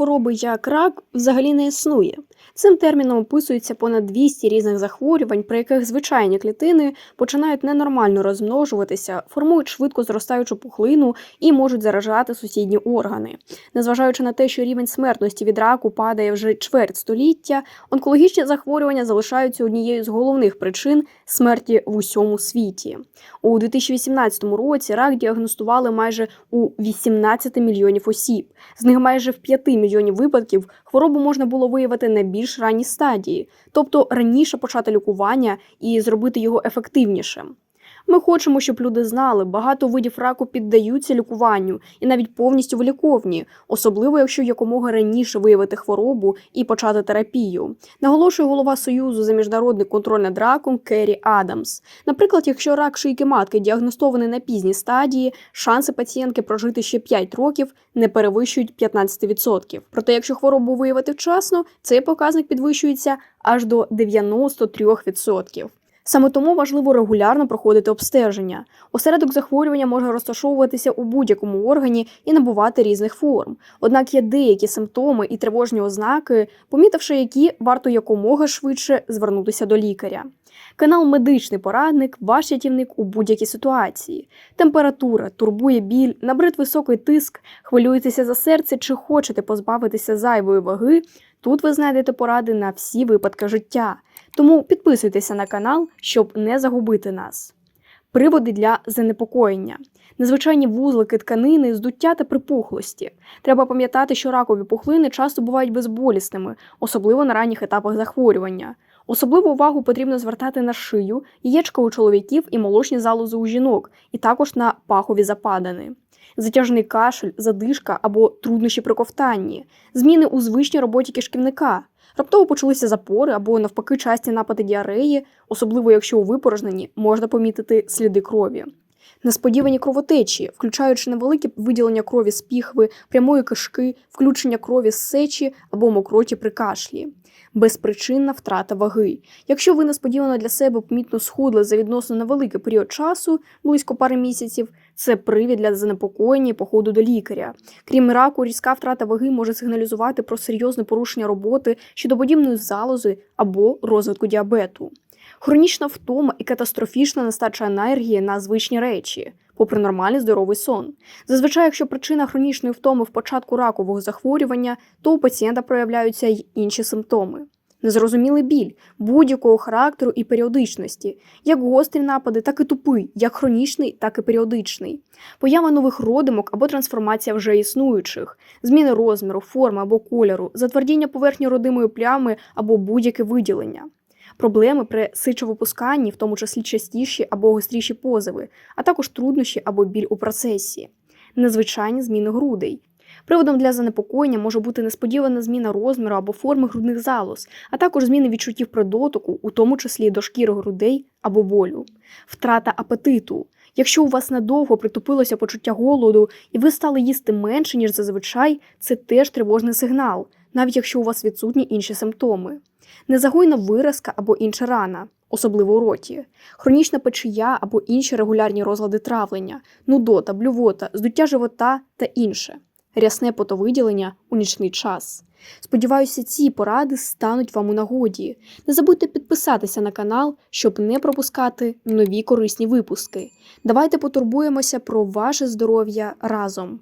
хвороби як рак взагалі не існує. Цим терміном описується понад 200 різних захворювань, при яких звичайні клітини починають ненормально розмножуватися, формують швидко зростаючу пухлину і можуть заражати сусідні органи. Незважаючи на те, що рівень смертності від раку падає вже чверть століття, онкологічні захворювання залишаються однією з головних причин смерті в усьому світі. У 2018 році рак діагностували майже у 18 мільйонів осіб. З них майже в 5 мільйонів випадків хворобу можна було виявити на більш ранній стадії, тобто раніше почати лікування і зробити його ефективнішим. Ми хочемо, щоб люди знали, багато видів раку піддаються лікуванню і навіть повністю виліковні, особливо якщо якомога раніше виявити хворобу і почати терапію. Наголошує голова Союзу за міжнародний контроль над раком Керрі Адамс. Наприклад, якщо рак шийки матки діагностований на пізній стадії, шанси пацієнтки прожити ще 5 років не перевищують 15%. Проте, якщо хворобу виявити вчасно, цей показник підвищується аж до 93%. Саме тому важливо регулярно проходити обстеження. Осередок захворювання може розташовуватися у будь-якому органі і набувати різних форм. Однак є деякі симптоми і тривожні ознаки, помітивши які варто якомога швидше звернутися до лікаря. Канал Медичний порадник ваш рятівник у будь-якій ситуації. Температура, турбує біль, набрид високий тиск, хвилюєтеся за серце чи хочете позбавитися зайвої ваги. Тут ви знайдете поради на всі випадки життя. Тому підписуйтеся на канал, щоб не загубити нас. Приводи для занепокоєння. Незвичайні вузлики тканини, здуття та припухлості. Треба пам'ятати, що ракові пухлини часто бувають безболісними, особливо на ранніх етапах захворювання. Особливу увагу потрібно звертати на шию, яєчка у чоловіків і молочні залози у жінок, і також на пахові западини. Затяжний кашель, задишка або труднощі при ковтанні, зміни у звичній роботі кишківника, раптово почалися запори або навпаки часті напади діареї, особливо якщо у випорожненні можна помітити сліди крові. Несподівані кровотечі, включаючи невелике виділення крові з піхви, прямої кишки, включення крові з сечі або мокроті при кашлі, безпричинна втрата ваги. Якщо ви несподівано для себе помітно схудли за відносно невеликий період часу, близько пари місяців, це привід для занепокоєння і походу до лікаря. Крім раку, різка втрата ваги може сигналізувати про серйозне порушення роботи щодоподібної залози або розвитку діабету. Хронічна втома і катастрофічна нестача енергії на звичні речі, попри нормальний здоровий сон. Зазвичай, якщо причина хронічної втоми в початку ракового захворювання, то у пацієнта проявляються й інші симптоми. Незрозумілий біль будь-якого характеру і періодичності, як гострі напади, так і тупий, як хронічний, так і періодичний, поява нових родимок або трансформація вже існуючих, зміни розміру, форми або кольору, затвердіння поверхні родимої плями або будь-яке виділення. Проблеми при сичовипусканні, в тому числі частіші або гостріші позови, а також труднощі або біль у процесі, незвичайні зміни грудей. Приводом для занепокоєння може бути несподівана зміна розміру або форми грудних залоз, а також зміни відчуттів при дотику, у тому числі до шкіри грудей або болю, втрата апетиту. Якщо у вас надовго притупилося почуття голоду і ви стали їсти менше, ніж зазвичай, це теж тривожний сигнал, навіть якщо у вас відсутні інші симптоми. Незагойна виразка або інша рана, особливо у роті, хронічна печія або інші регулярні розлади травлення, нудота, блювота, здуття живота та інше, рясне потовиділення у нічний час. Сподіваюся, ці поради стануть вам у нагоді. Не забудьте підписатися на канал, щоб не пропускати нові корисні випуски. Давайте потурбуємося про ваше здоров'я разом.